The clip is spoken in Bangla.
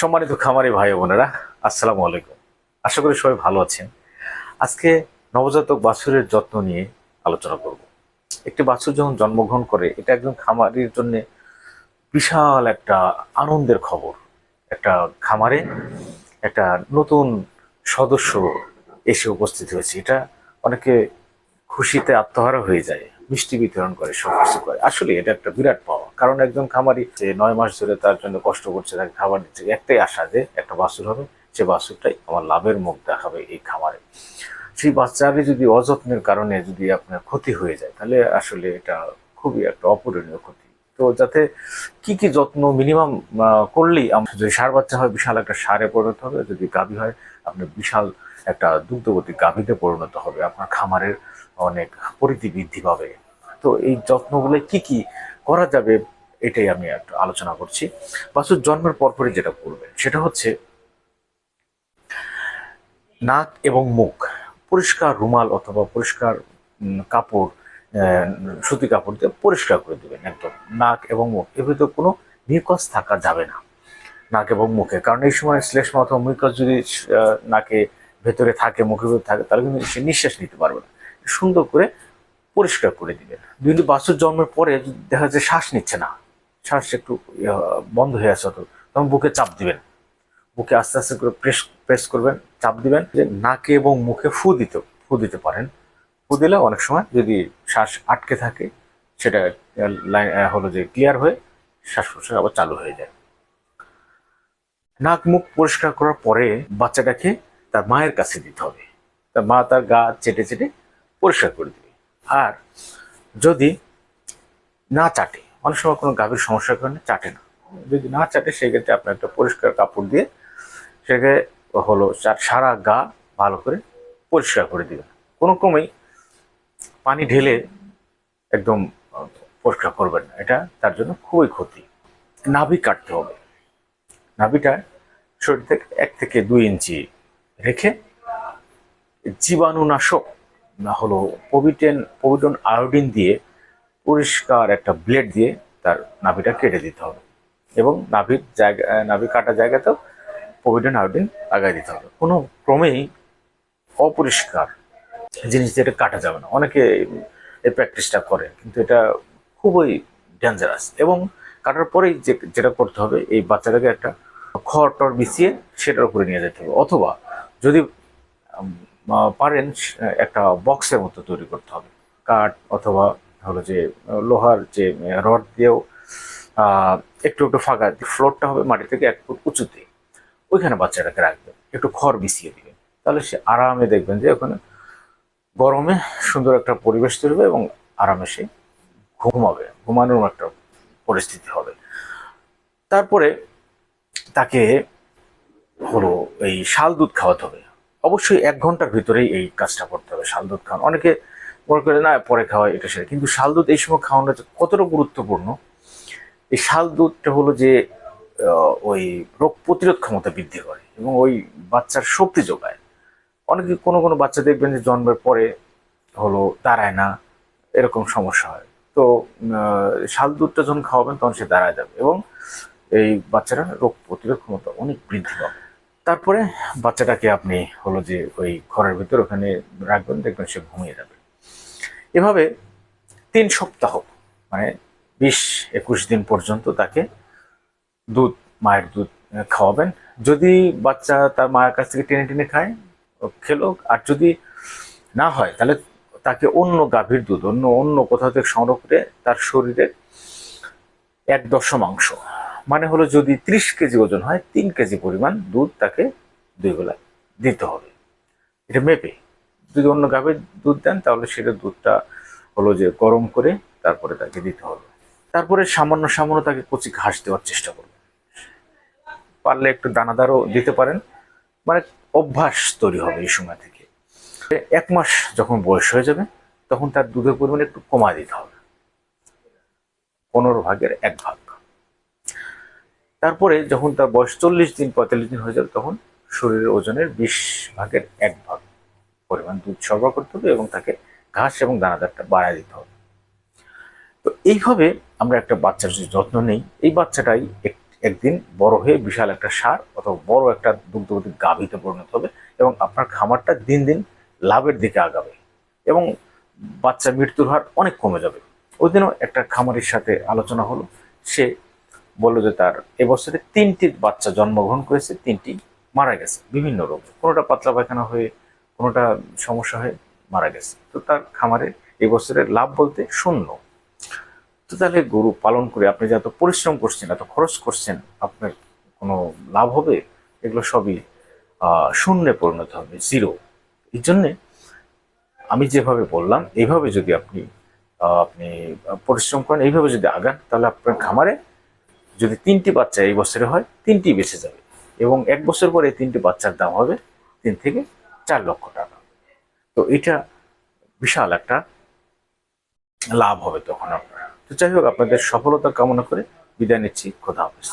সম্মানিত খামারি ভাই বোনেরা, আসসালামু আলাইকুম। আশা করি সবাই ভালো আছেন। আজকে নবজাতক বাছুরের যত্ন নিয়ে আলোচনা করব। একটি বাছুর যখন জন্মগ্রহণ করে, এটা একজন খামারির জন্য বিশাল একটা আনন্দের খবর। একটা খামারে একটা নতুন সদস্য এসে উপস্থিত হয়েছে। এটা অনেকে খুশিতে আত্মহারা হয়ে যায়, মিষ্টি বিতরণ করে, সব কিছু করে। আসলে এটা একটা বিরাট পাওয়া। কারণ একজন খামারি যে নয় মাস ধরে তার জন্য কষ্ট করছে, তাকে খাবার দিচ্ছে, একটাই আশা যে একটা বাছুর হবে, সে বাছুরটাই আমার লাভের মুখ দেখাবে এই খামারে। সেই বাচ্চারই যদি অযত্নের কারণে যদি আপনার ক্ষতি হয়ে যায়, তাহলে আসলে এটা খুবই একটা অপূরণীয় ক্ষতি। তো যাতে কি কি যত্ন মিনিমাম করলেই যদি সার বাচ্চা হয়, বিশাল একটা সারে পরিণত হবে, যদি গাভী হয়, আপনার বিশাল একটা দুগ্ধবতী গাভীতে পরিণত হবে, আপনার খামারের অনেক পরিধি বৃদ্ধি পাবে। তো এই যত্নগুলো কি কি করা যাবে এটাই আমি আলোচনা করছি। বাছুর জন্মের পরপরই যেটা করবেন সেটা হচ্ছে নাক এবং মুখ, পরিষ্কার রুমাল অথবা পরিষ্কার কাপড় সুতি কাপড় দিয়ে পরিষ্কার করে দেবেন একদম। নাক এবং মুখ এর ভিতরে কোনো মিউকাস থাকা যাবে না, নাক এবং মুখে। কারণ এই সময় শ্লেষ্মা অথবা মিউকাস যদি নাকে ভেতরে থাকে, মুখের ভেতরে থাকে, তাহলে কিন্তু সে নিঃশ্বাস নিতে পারবে না। সুন্দর করে পরিষ্কার করে দিবেন দুই বাছুর জন্মের পরে দেখা যাচ্ছে শ্বাস নিচ্ছে না। শ্বাস একটু ইয়া, বন্ধ হয়ে আছে তখন বুকে চাপ দিবেন। বুকে আস্তে আস্তে করে প্রেস প্রেস করবেন চাপ দিবেন যে নাকে এবং মুখে ফু দিতে ফু দিতে পারেন। ফু দিলে অনেক সময় যদি শ্বাস আটকে থাকে সেটা লাইন হলো যে ক্লিয়ার হয়ে শ্বাস প্রশ্বাস আবার চালু হয়ে যায়। নাক মুখ পরিষ্কার করার পরে বাচ্চাটাকে তার মায়ের কাছে দিতে হবে। তার মা তার গা চেটে চেটে পরিষ্কার করে দিবে। আর যদি না চাটে, অনেক সময় কোনো গাভীর সমস্যার কারণে চাটে না। যদি না চাটে, সেক্ষেত্রে আপনি একটা পরিষ্কার কাপড় দিয়ে সেটাকে হলো সারা গা ভালো করে পরিষ্কার করে দিবেন। কোনো ক্রমেই পানি ঢেলে একদম পরিষ্কার করবেন না। এটা তার জন্য খুবই ক্ষতি। নাভি কাটতে হবে। নাভিটা শরীর থেকে এক থেকে দুই ইঞ্চি রেখে জীবাণুনাশক হলো পবিটেন পবিটন আয়োডিন দিয়ে পরিষ্কার একটা ব্লেড দিয়ে তার নাভিটা কেটে দিতে হবে। এবং নাভির জায়গা নাভি কাটা জায়গাতেও পবিটন আয়োডিন লাগাই দিতে হবে। কোনো ক্রমেই অপরিষ্কার জিনিস দিয়ে এটা কাটা যাবে না। অনেকে এই প্র্যাকটিসটা করে, কিন্তু এটা খুবই ডেঞ্জারাস এবং কাটার পরেই যে, যেটা করতে হবে, এই বাচ্চাটাকে একটা খড় টর বিছিয়ে সেটার উপরে নিয়ে যেতে হবে। অথবা যদি পারেন একটা বক্সের মতো তৈরি করতে হবে। কাঠ অথবা হলো যে লোহার যে রড দিয়েও একটু একটু ফাঁকা ফ্লোরটা হবে মাটি থেকে এক ফুট উঁচুতে। ওইখানে বাচ্চাটাকে রাখবেন, একটু খড় বিছিয়ে দিবেন। তাহলে সে আরামে দেখবেন যে ওখানে গরমে সুন্দর একটা পরিবেশ তৈরি হবে এবং আরামে সে ঘুমাবে, ঘুমানোর একটা পরিস্থিতি হবে। তারপরে তাকে হলো এই শাল দুধ খাওয়াতে হবে। অবশ্যই এক ঘণ্টার ভিতরেই এই কাজটা করতে হবে শাল দুধ খাওয়ানো। অনেকে মনে করে, না, পরে খাওয়াই, এটা সেটা। কিন্তু শাল দুধ এই সময় খাওয়ানো কতটা গুরুত্বপূর্ণ, এই শাল দুধটা হলো যে ওই রোগ প্রতিরোধ ক্ষমতা বৃদ্ধি করে এবং ওই বাচ্চার শক্তি যোগায়। অনেকে কোনো কোনো বাচ্চা দেখবেন যে জন্মের পরে হলো দাঁড়ায় না, এরকম সমস্যা হয়। তো শাল দুধটা যখন খাওয়াবেন তখন সে দাঁড়ায় যাবে এবং এই বাচ্চারা রোগ প্রতিরোধ ক্ষমতা অনেক বৃদ্ধি পাবে। তারপরে বাচ্চাটাকে আপনি হলো যে ওই ঘরের ভিতর ওখানে রাখবেন, দেখবেন সে ঘুমিয়ে যাবে। এভাবে তিন সপ্তাহ মানে বিশ একুশ দিন পর্যন্ত তাকে দুধ, মায়ের দুধ খাওয়াবেন। যদি বাচ্চা তার মায়ের কাছ থেকে টেনে টেনে খায় খেলো আর যদি না হয়, তাহলে তাকে অন্য গাভীর দুধ, অন্য অন্য কোথাও থেকে সংগ্রহ করে তার শরীরে এক দশমাংশ। মানে হলো যদি ত্রিশ কেজি ওজন হয়, তিন কেজি পরিমাণ দুধ তাকে দুই বেলা দিতে হবে। এটা মেপে। যদি অন্য গাভীর দুধ দেন, তাহলে সেটা দুধটা হলো যে গরম করে তারপরে তাকে দিতে হবে। তারপরে সামান্য সামান্য তাকে কচি ঘাস দেওয়ার চেষ্টা করবেন পারলে একটু দানাদারও দিতে পারেন। মানে অভ্যাস তৈরি হবে এই সময় থেকে। এক মাস যখন বয়স হয়ে যাবে, তখন তার দুধের পরিমাণ একটু কমায় দিতে হবে। পনেরো ভাগের এক ভাগ। তারপরে যখন তার বয়স চল্লিশ দিন, পঁয়তাল্লিশ দিন হয়ে যাবে, তখন শরীরের ওজনের বিশ ভাগের এক ভাগ পরিমাণ দুধ সরবরাহ করতে হবে এবং তাকে ঘাস এবং দানাদারটা বাড়ায় দিতে হবে। তো এইভাবে আমরা একটা বাচ্চার যদি যত্ন নেই, এই বাচ্চাটাই এক- একদিন বড় হয়ে বিশাল একটা সার অথবা বড় একটা দুগ্ধবতী গাভীতে পরিণত হবে এবং আপনার খামারটা দিন দিন লাভের দিকে আগাবে এবং বাচ্চা মৃত্যুর হার অনেক কমে যাবে। ওই দিনও একটা খামারের সাথে আলোচনা হলো, সে বলল যে তার এবছরে তিনটি বাচ্চা জন্মগ্রহণ করেছে, তিনটি মারা গেছে, বিভিন্ন রোগে। কোনোটা পাতলা পায়খানা হয়ে, কোনোটা সমস্যা হয়ে মারা গেছে। তো তার খামারে এবছরের লাভ বলতে শূন্য। তো তাহলে গরু পালন করে আপনি যত পরিশ্রম করছেন, এত খরচ করছেন, আপনার কোনো লাভ হবে? এগুলো সবই শূন্যে পরিণত হবে, জিরো। এই জন্যে আমি যেভাবে বললাম, এইভাবে যদি আপনি আপনি পরিশ্রম করেন, এইভাবে যদি আগান, তাহলে আপনার খামারে যদি তিনটি বাচ্চা এই বছরে হয়, তিনটি বেঁচে যাবে। এবং এক বছর পরে তিনটি বাচ্চার দাম হবে তিন থেকে চার লক্ষ টাকা। তো এটা বিশাল একটা লাভ হবে তখন আপনারা। তো যাই হোক, আপনাদের সফলতা কামনা করে বিদায় নিচ্ছি। খোদা হাফেজ।